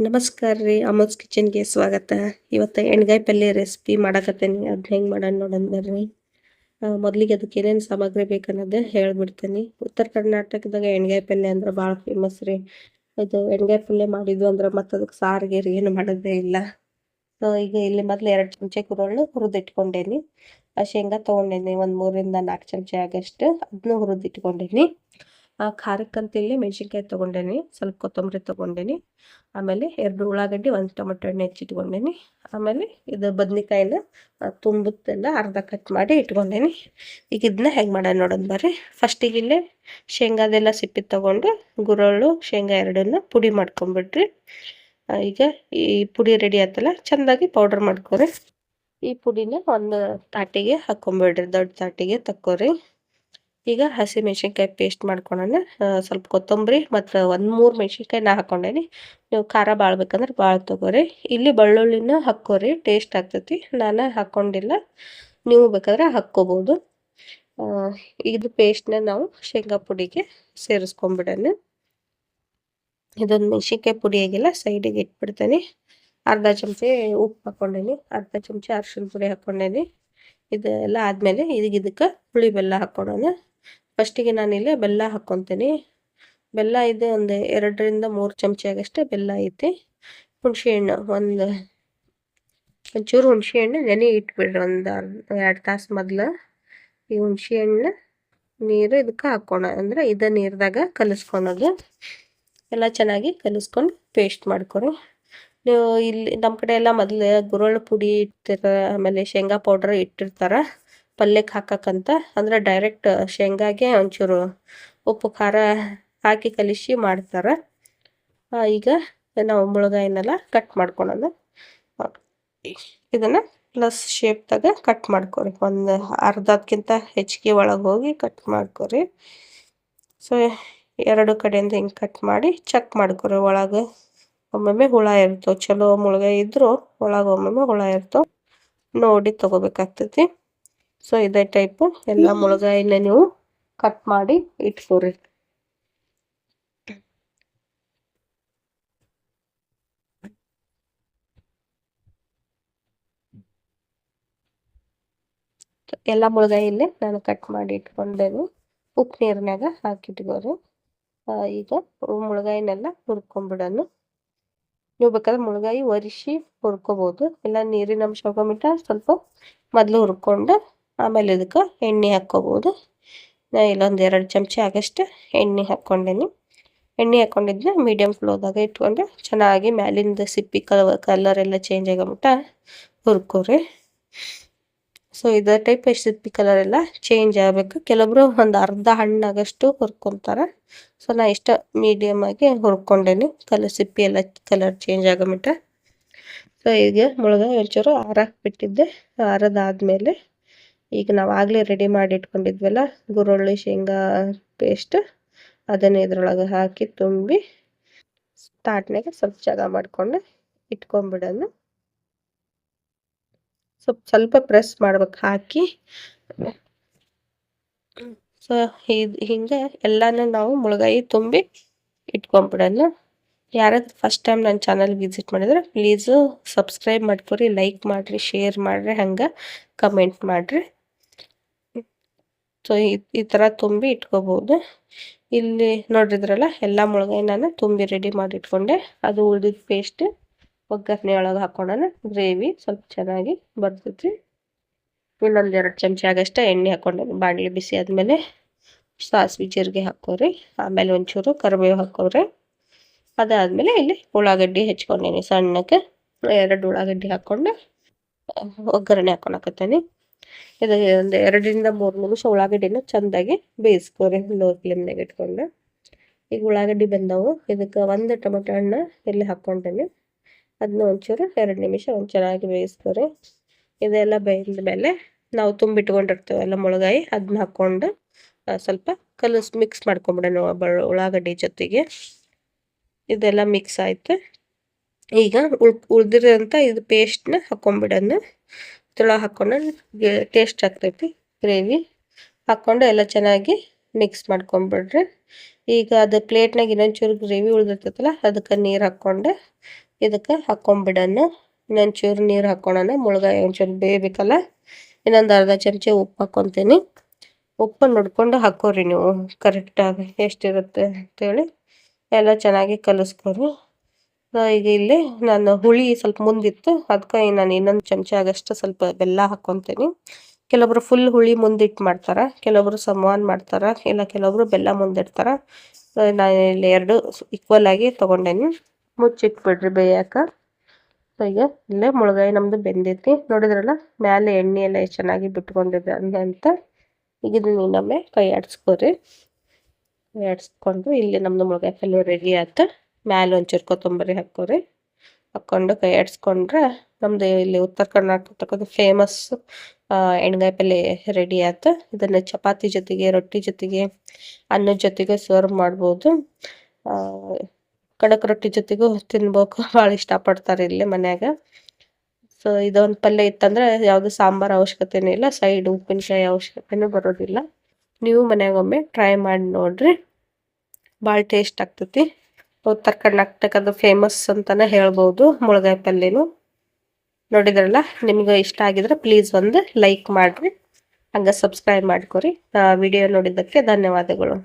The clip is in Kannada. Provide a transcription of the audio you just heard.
ನಮಸ್ಕಾರ ರೀ ಅಮೋಸ್ ಕಿಚನ್ಗೆ ಸ್ವಾಗತ. ಇವತ್ತು ಎಣ್ಗಾಯಿ ಪಲ್ಯ ರೆಸಿಪಿ ಮಾಡಕತ್ತೇನೆ. ಅದು ಹೆಂಗೆ ಮಾಡೋಣ ಆ, ಮೊದ್ಲಿಗೆ ಅದಕ್ಕೆ ಏನೇನು ಸಾಮಗ್ರಿ ಬೇಕನ್ನೋದು ಹೇಳ್ಬಿಡ್ತೀನಿ. ಉತ್ತರ ಕರ್ನಾಟಕದಾಗ ಎಣ್ಗಾಯಿ ಪಲ್ಯ ಅಂದ್ರೆ ಭಾಳ ಫೇಮಸ್ ರೀ. ಇದು ಎಣ್ಗಾಯಿ ಪಲ್ಯ ಮಾಡಿದ್ದು ಅಂದ್ರೆ ಮತ್ತೆ ಅದಕ್ಕೆ ಸಾರಿಗೆ ಏನು ಮಾಡೋದೇ ಇಲ್ಲ. ಸೊ ಈಗ ಇಲ್ಲಿ ಮೊದಲು ಎರಡು ಚಮಚೆ ಕುರುಳ್ಳು ಹುರಿದಿಟ್ಕೊಂಡೇನಿ. ಆ ಶೇಂಗಾ ತೊಗೊಂಡೇನಿ ಒಂದು ಮೂರಿಂದ ನಾಲ್ಕು ಚಮಚೆ ಆಗಷ್ಟು. ಅದನ್ನು ಹುರಿದಿಟ್ಕೊಂಡೇನಿ. ಆ ಖಾರಕ್ಕಂತ ಇಲ್ಲಿ ಮೆಣಸಿನ್ಕಾಯಿ ತೊಗೊಂಡೇನಿ, ಸ್ವಲ್ಪ ಕೊತ್ತಂಬರಿ ತೊಗೊಂಡೇನಿ, ಆಮೇಲೆ ಎರಡು ಉಳ್ಳಾಗಡ್ಡಿ, ಒಂದು ಟೊಮೆಟೊ ಹಣ್ಣು ಹೆಚ್ಚಿಟ್ಕೊಂಡೇನಿ ಆಮೇಲೆ ಇದು ಬದ್ನಿಕಾಯಿನ ತುಂಬುತ್ತೆಲ್ಲ ಅರ್ಧ ಕಟ್ ಮಾಡಿ ಇಟ್ಕೊಂಡೇನಿ. ಈಗ ಇದನ್ನ ಹೆಂಗೆ ಮಾಡೋಣ ನೋಡೋಣ ಬರ್ರಿ. ಫಸ್ಟಿಗೆ ಇಲ್ಲೇ ಶೇಂಗಾದೆಲ್ಲ ಸಿಪ್ಪಿ ತೊಗೊಂಡು ಗುರಳು, ಶೇಂಗಾ ಎರಡನ್ನ ಪುಡಿ ಮಾಡ್ಕೊಂಬಿಡ್ರಿ. ಈಗ ಈ ಪುಡಿ ರೆಡಿ ಆಯ್ತಲ್ಲ ಚೆಂದಾಗಿ ಪೌಡರ್ ಮಾಡ್ಕೊರಿ. ಈ ಪುಡಿನ ಒಂದು ತಾಟಿಗೆ ಹಾಕೊಂಬಿಡ್ರಿ, ದೊಡ್ಡ ತಾಟಿಗೆ ತಕ್ಕೋರಿ. ಈಗ ಹಸಿ ಮೆಣಸಿನ್ಕಾಯಿ ಪೇಸ್ಟ್ ಮಾಡ್ಕೊಳೋಣ. ಸ್ವಲ್ಪ ಕೊತ್ತಂಬರಿ ಮತ್ತು ಒಂದು ಮೂರು ಮೆಣಸಿನ್ಕಾಯಿ ನಾ ಹಾಕೊಂಡೇನಿ. ನೀವು ಖಾರ ಭಾಳ ಬೇಕಂದ್ರೆ ಭಾಳ ತೊಗೋರಿ. ಇಲ್ಲಿ ಬೆಳ್ಳುಳ್ಳಿನ ಹಾಕ್ಕೋರಿ ಟೇಸ್ಟ್ ಆಗ್ತೈತಿ. ನಾನು ಹಾಕ್ಕೊಂಡಿಲ್ಲ ನೀವು ಬೇಕಾದ್ರೆ ಹಾಕ್ಕೋಬೋದು. ಇದು ಪೇಸ್ಟ್ನ ನಾವು ಶೇಂಗಾ ಪುಡಿಗೆ ಸೇರಿಸ್ಕೊಂಬಿಡೋಣ. ಇದೊಂದು ಮೆಣಸಿನ್ಕಾಯಿ ಪುಡಿ ಆಗಿಲ್ಲ ಸೈಡಿಗೆ ಇಟ್ಬಿಡ್ತೇನೆ. ಅರ್ಧ ಚಮಚೆ ಉಪ್ಪು ಹಾಕ್ಕೊಂಡೇನಿ ಅರ್ಧ ಚಮಚೆ ಅರಶಿನ ಪುಡಿ ಹಾಕ್ಕೊಂಡೇನಿ ಇದೆಲ್ಲ ಆದಮೇಲೆ ಇದಕ್ಕೆ ಹುಳಿ ಬೆಲ್ಲ ಹಾಕ್ಕೊಳ್ಳೋಣ ಫಸ್ಟಿಗೆ ನಾನಿಲ್ಲಿ ಬೆಲ್ಲ ಹಾಕ್ಕೊತೀನಿ. ಬೆಲ್ಲ ಇದೆ ಒಂದು ಎರಡರಿಂದ ಮೂರು ಚಮಚ ಆಗಷ್ಟೇ ಬೆಲ್ಲ ಐತಿ. ಹುಣಸೆ ಹಣ್ಣು ಒಂದು ಒಂಚೂರು ಹುಣಸೆ ಹಣ್ಣು ನೆನೆ ಇಟ್ಬಿಡ್ರಿ ಒಂದು ಎರಡು ತಾಸು ಮೊದಲು. ಈ ಹುಣಸೆ ಹಣ್ಣು ನೀರು ಇದಕ್ಕೆ ಹಾಕೋಣ, ಅಂದ್ರೆ ಇದ ನೀರ್ದಾಗ ಕಲಿಸ್ಕೊಳೋದು. ಎಲ್ಲ ಚೆನ್ನಾಗಿ ಕಲಿಸ್ಕೊಂಡು ಪೇಸ್ಟ್ ಮಾಡ್ಕೊರಿ. ನೀವು ಇಲ್ಲಿ ನಮ್ಮ ಕಡೆ ಎಲ್ಲ ಮೊದಲು ಗುರುಳ್ಳು ಪುಡಿ ಇಟ್ಟಿರ್ತಾರೆ, ಆಮೇಲೆ ಶೇಂಗಾ ಪೌಡ್ರ್ ಇಟ್ಟಿರ್ತಾರ. ಪಲ್ಯಕ್ಕೆ ಹಾಕಕ್ಕಂತ ಅಂದ್ರೆ ಡೈರೆಕ್ಟ್ ಶೇಂಗಾಗೆ ಒಂಚೂರು ಉಪ್ಪು, ಖಾರ ಹಾಕಿ ಕಲಿಸಿ ಮಾಡ್ತಾರೆ. ಈಗ ನಾವು ಮುಳುಗಾಯಿನೆಲ್ಲ ಕಟ್ ಮಾಡ್ಕೊಳೋದು ಇದನ್ನು ಪ್ಲಸ್ ಶೇಪ್ದಾಗ ಕಟ್ ಮಾಡ್ಕೊರಿ. ಒಂದು ಅರ್ಧಕ್ಕಿಂತ ಹೆಚ್ಚಿಗೆ ಒಳಗೆ ಹೋಗಿ ಕಟ್ ಮಾಡ್ಕೊರಿ. ಸೊ ಎರಡು ಕಡೆಯಿಂದ ಹಿಂಗೆ ಕಟ್ ಮಾಡಿ ಚೆಕ್ ಮಾಡ್ಕೊರಿ. ಒಳಗೆ ಒಮ್ಮೊಮ್ಮೆ ಹುಳ ಇರ್ತವೆ ಚಲೋ ಮುಳುಗಾಯಿ ಇದ್ದರೂ ಒಳಗೆ ಒಮ್ಮೊಮ್ಮೆ ಹುಳ ಇರ್ತವೆ ನೋಡಿ ತಗೋಬೇಕಾಗ್ತೈತಿ. ಸೊ ಇದೇ ಟೈಪು. ಎಲ್ಲ ಮುಳುಗಾಯಿನ ನೀವು ಕಟ್ ಮಾಡಿ ಇಟ್ಕೋರಿ. ಎಲ್ಲ ಮುಳುಗಾಯಿಲ್ಲೇ ನಾನು ಕಟ್ ಮಾಡಿ ಇಟ್ಕೊಂಡೇನಿ ಉಪ್ಪು ನೀರಿನಾಗ ಹಾಕಿಟ್ಕೋರಿ. ಈಗ ಮುಳುಗಾಯಿನೆಲ್ಲ ಹುರ್ಕೊಂಬಿಡೋಣ. ನೀವು ಬೇಕಾದ್ರೆ ಮುಳುಗಾಯಿ ಒರಿಸಿ ಹುರ್ಕೋಬೋದು. ಇಲ್ಲ ನೀರಿನ ಅಂಶ ಹೋಗೋಮಿಟ ಸ್ವಲ್ಪ ಮೊದಲು ಹುರ್ಕೊಂಡು. ಆಮೇಲೆ ಇದಕ್ಕೆ ಎಣ್ಣೆ ಹಾಕ್ಕೋಬೋದು. ನಾ ಇಲ್ಲೊಂದು ಎರಡು ಚಮಚ ಆಗಷ್ಟು ಎಣ್ಣೆ ಹಾಕ್ಕೊಂಡೇನಿ. ಎಣ್ಣೆ ಹಾಕ್ಕೊಂಡಿದ್ನ ಮೀಡಿಯಮ್ ಫ್ಲೋದಾಗ ಇಟ್ಕೊಂಡು. ಚೆನ್ನಾಗಿ ಮ್ಯಾಲಿಂದ ಸಿಪ್ಪಿ ಕಲ ಕಲರ್ ಎಲ್ಲ ಚೇಂಜ್ ಆಗೋ ಮಟ್ಟ ಹುರ್ಕೋರಿ. ಸೊ ಇದೇ ಟೈಪ್ ಸಿಪ್ಪಿ ಕಲರ್ ಎಲ್ಲ ಚೇಂಜ್ ಆಗಬೇಕು. ಕೆಲವೊಬ್ರು ಒಂದು ಅರ್ಧ ಹಣ್ಣಾಗಷ್ಟು ಹುರ್ಕೊತಾರೆ. ಸೊ ನಾ ಇಷ್ಟ ಮೀಡಿಯಮ್ ಆಗಿ ಹುರ್ಕೊಂಡೇನಿ. ಕಲರ್ ಸಿಪ್ಪಿ ಎಲ್ಲ ಕಲರ್ ಚೇಂಜ್ ಆಗೋ ಮಟ್ಟ ಸೊ ಈಗ ಮುಳುಗ ಒಂಚೂರು ಆರಾಕ್ಬಿಟ್ಟಿದ್ದೆ ಆರದಾದ್ಮೇಲೆ ಈಗ ನಾವು ಆಗಲೇ ರೆಡಿ ಮಾಡಿ ಇಟ್ಕೊಂಡಿದ್ವಲ್ಲ, ಗುರುಳ್ಳಿ, ಶೇಂಗಾ ಪೇಸ್ಟ್ ಅದನ್ನು ಇದ್ರೊಳಗೆ ಹಾಕಿ ತುಂಬಿ ತಾಟ್ನಾಗೆ ಸ್ವಲ್ಪ ಜಾಗ ಮಾಡಿಕೊಂಡು ಇಟ್ಕೊಂಡ್ಬಿಡೋಣ ಸ್ವಲ್ಪ ಸ್ವಲ್ಪ ಪ್ರೆಸ್ ಮಾಡ್ಬೇಕು ಹಾಕಿ. ಸೊ ಇದು ಹಿಂಗೆ ಎಲ್ಲಾನು ನಾವು ಮುಳುಗಾಯಿ ತುಂಬಿ ಇಟ್ಕೊಂಡ್ಬಿಡೋಣ ಯಾರಾದ್ರೂ ಫಸ್ಟ್ ಟೈಮ್ ನನ್ನ ಚಾನಲ್ ವಿಸಿಟ್ ಮಾಡಿದ್ರೆ ಪ್ಲೀಸು ಸಬ್ಸ್ಕ್ರೈಬ್ ಮಾಡ್ಕೊರಿ ಲೈಕ್ ಮಾಡಿರಿ ಶೇರ್ ಮಾಡಿರಿ, ಹಂಗೆ ಕಮೆಂಟ್ ಮಾಡಿರಿ. ಸೊ ಈ ಥರ ತುಂಬಿ ಇಟ್ಕೋಬೋದು. ಇಲ್ಲಿ ನೋಡಿದ್ರಲ್ಲ, ಎಲ್ಲ ಮುಳುಗಾಯಿ ನಾನು ತುಂಬಿ ರೆಡಿ ಮಾಡಿ ಇಟ್ಕೊಂಡೆ ಅದು ಉಳಿದ ಪೇಸ್ಟ್ ಒಗ್ಗರಣೆ ಒಳಗೆ ಹಾಕೊಳ್ಳೋಣ ಗ್ರೇವಿ ಸ್ವಲ್ಪ ಚೆನ್ನಾಗಿ ಬರ್ತೈತಿ ಇನ್ನೊಂದು ಎರಡು ಚಮಚ ಆಗಷ್ಟೇ ಎಣ್ಣೆ ಹಾಕೊಂಡೆ. ಬಾಣಲಿ ಬಿಸಿ ಆದಮೇಲೆ ಸಾಸಿವೆ ಜೀರಿಗೆ ಹಾಕೋರಿ. ಆಮೇಲೆ ಒಂಚೂರು ಕರಿಬೇವು ಹಾಕೋರಿ. ಅದಾದಮೇಲೆ ಇಲ್ಲಿ ಉಳ್ಳಾಗಡ್ಡಿ ಹೆಚ್ಕೊಂಡೇನಿ. ಸಣ್ಣಕ್ಕೆ ಎರಡು ಉಳ್ಳಾಗಡ್ಡಿ ಹಾಕ್ಕೊಂಡು ಒಗ್ಗರಣೆ ಹಾಕೊಳಕತ್ತೇನಿ. ಇದು ಒಂದು ಎರಡರಿಂದ ಮೂರು ನಿಮಿಷ ಉಳ್ಳಾಗಡ್ಡಿನ ಚೆಂದಾಗಿ ಬೇಯಿಸ್ಕೊರಿ ಲೋ ಫ್ಲೇಮ್ನಾಗ ಇಟ್ಕೊಂಡು. ಈಗ ಉಳ್ಳಾಗಡ್ಡಿ ಬಂದವು. ಇದಕ್ಕೆ ಒಂದು ಟೊಮೆಟೊ ಹಣ್ಣು ಇಲ್ಲಿ ಹಾಕ್ಕೊಂಡೇನಿ. ಅದನ್ನ ಒಂಚೂರು ಎರಡು ನಿಮಿಷ ಒಂದು ಚೆನ್ನಾಗಿ ಬೇಯಿಸ್ಕೊರಿ. ಇದೆಲ್ಲ ಬೇಯಿದ ಮೇಲೆ ನಾವು ತುಂಬಿಟ್ಕೊಂಡಿರ್ತೀವಲ್ಲ ಮುಳುಗಾಯಿ ಅದನ್ನ ಹಾಕ್ಕೊಂಡು ಸ್ವಲ್ಪ ಕಲಸ್ ಮಿಕ್ಸ್ ಮಾಡ್ಕೊಂಬಿಡೋಣ ಉಳ್ಳಾಗಡ್ಡಿ ಜೊತೆಗೆ. ಇದೆಲ್ಲ ಮಿಕ್ಸ್ ಆಯಿತು. ಈಗ ಉಳ್, ಉಳ್ದಿರೋಂಥ ಇದು ಪೇಸ್ಟ್ನ ಹಾಕ್ಕೊಂಬಿಡೋಣ. ಇದ್ರೊಳಗೆ ಹಾಕ್ಕೊಂಡು ಟೇಸ್ಟ್ ಆಗ್ತೈತಿ ಗ್ರೇವಿ ಹಾಕ್ಕೊಂಡು ಎಲ್ಲ ಚೆನ್ನಾಗಿ ಮಿಕ್ಸ್ ಮಾಡ್ಕೊಂಬಿಡ್ರಿ. ಈಗ ಅದು ಪ್ಲೇಟ್ನಾಗ ಇನ್ನೊಂಚೂರು ಗ್ರೇವಿ ಉಳಿದಿರ್ತೈತಲ್ಲ, ಅದಕ್ಕೆ ನೀರು ಹಾಕ್ಕೊಂಡು ಇದಕ್ಕೆ ಹಾಕ್ಕೊಂಬಿಡೋಣ ಇನ್ನೊಂಚೂರು ನೀರು ಹಾಕ್ಕೊಳ್ಳೋಣ ಮುಳುಗಾಯಿ ಒಂಚೂರು ಬೇಯಬೇಕಲ್ಲ. ಇನ್ನೊಂದು ಅರ್ಧ ಚಮಚ ಉಪ್ಪು ಹಾಕ್ಕೊತೀನಿ ಉಪ್ಪು ನೋಡ್ಕೊಂಡು ಹಾಕೋರಿ ನೀವು ಕರೆಕ್ಟಾಗಿ ಎಷ್ಟಿರುತ್ತೆ ಅಂತೇಳಿ. ಎಲ್ಲ ಚೆನ್ನಾಗಿ ಕಲಿಸ್ಕೊರಿ. ಈಗ ಇಲ್ಲಿ ನಾನು ಹುಳಿ ಸ್ವಲ್ಪ ಮುಂದಿತ್ತು. ಅದಕ್ಕೆ ನಾನು ಇನ್ನೊಂದು ಚಮಚ ಆಗಷ್ಟು ಸ್ವಲ್ಪ ಬೆಲ್ಲ ಹಾಕ್ಕೊತೀನಿ ಕೆಲವೊಬ್ರು ಫುಲ್ ಹುಳಿ ಮುಂದಿಟ್ಟು ಮಾಡ್ತಾರೆ, ಕೆಲವೊಬ್ರು ಸಮಾನ್ ಮಾಡ್ತಾರೆ, ಇಲ್ಲ ಕೆಲವೊಬ್ರು ಬೆಲ್ಲ ಮುಂದಿಡ್ತಾರೆ. ನಾನು ಇಲ್ಲಿ ಎರಡು ಈಕ್ವಲ್ ಆಗಿ ತೊಗೊಂಡೇನಿ. ಮುಚ್ಚಿಟ್ಬಿಡ್ರಿ ಬೇಯಕ್ಕೆ ಸೊ, ಈಗ ಇಲ್ಲೇ ಮುಳುಗಾಯಿ ನಮ್ಮದು ಬೆಂದೈತಿ. ನೋಡಿದ್ರಲ್ಲ ಮೇಲೆ ಎಣ್ಣೆ ಎಲ್ಲ ಎಷ್ಟು ಚೆನ್ನಾಗಿ ಬಿಟ್ಕೊಂಡಿದೆ ಅಂತ. ಈಗ ಇದನ್ನ ಇನ್ನೊಮ್ಮೆ ಕೈ ಆಡಿಸ್ಕೊರಿ ಕೈ ಇಲ್ಲಿ ನಮ್ಮದು ಮುಳುಗಾಯಿ ಪಲ್ಯ ರೆಡಿ ಆಯ್ತು. ಮ್ಯಾಲೆ ಒಂಚೂರು ಕೊತ್ತಂಬರಿ ಹಾಕೋರಿ. ಹಾಕ್ಕೊಂಡು ಕೈ ಆಡಿಸ್ಕೊಂಡ್ರೆ ನಮ್ಮದು ಇಲ್ಲಿ ಉತ್ತರ ಕರ್ನಾಟಕದ ಫೇಮಸ್ ಎಣ್ಗಾಯಿ ಪಲ್ಯ ರೆಡಿ ಆಯ್ತು ಇದನ್ನು ಚಪಾತಿ ಜೊತೆಗೆ, ರೊಟ್ಟಿ ಜೊತೆಗೆ, ಅನ್ನದ ಜೊತೆಗೆ ಸರ್ವ್ ಮಾಡ್ಬೋದು. ಕಡಕ್ ರೊಟ್ಟಿ ಜೊತೆಗೂ ತಿನ್ಬೇಕು. ಭಾಳ ಇಷ್ಟಪಡ್ತಾರೆ ಇಲ್ಲಿ ಮನ್ಯಾಗ. ಸೊ ಇದೊಂದು ಪಲ್ಯ ಇತ್ತಂದ್ರೆ ಯಾವುದು ಸಾಂಬಾರು ಅವಶ್ಯಕತೆನೂ ಇಲ್ಲ. ಸೈಡ್ ಉಪ್ಪಿನಕಾಯಿ ಅವಶ್ಯಕತೆನೂ ಬರೋದಿಲ್ಲ. ನೀವು ಮನೆಯಾಗೊಮ್ಮೆ ಟ್ರೈ ಮಾಡಿ ನೋಡ್ರಿ. ಭಾಳ ಟೇಸ್ಟ್ ಆಗ್ತೈತಿ. ಉತ್ತರ ಕರ್ನಾಟಕದ ಫೇಮಸ್ ಅಂತಾನೆ ಹೇಳ್ಬೋದು ಮುಳುಗಾಯಿ ಪಲ್ಯನು ನೋಡಿದ್ರಲ್ಲ, ನಿಮ್ಗೆ ಇಷ್ಟ ಆಗಿದ್ರೆ ಪ್ಲೀಸ್ ಒಂದು ಲೈಕ್ ಮಾಡಿರಿ, ಹಂಗೆ ಸಬ್ಸ್ಕ್ರೈಬ್ ಮಾಡ್ಕೊರಿ. ವಿಡಿಯೋ ನೋಡಿದ್ದಕ್ಕೆ ಧನ್ಯವಾದಗಳು.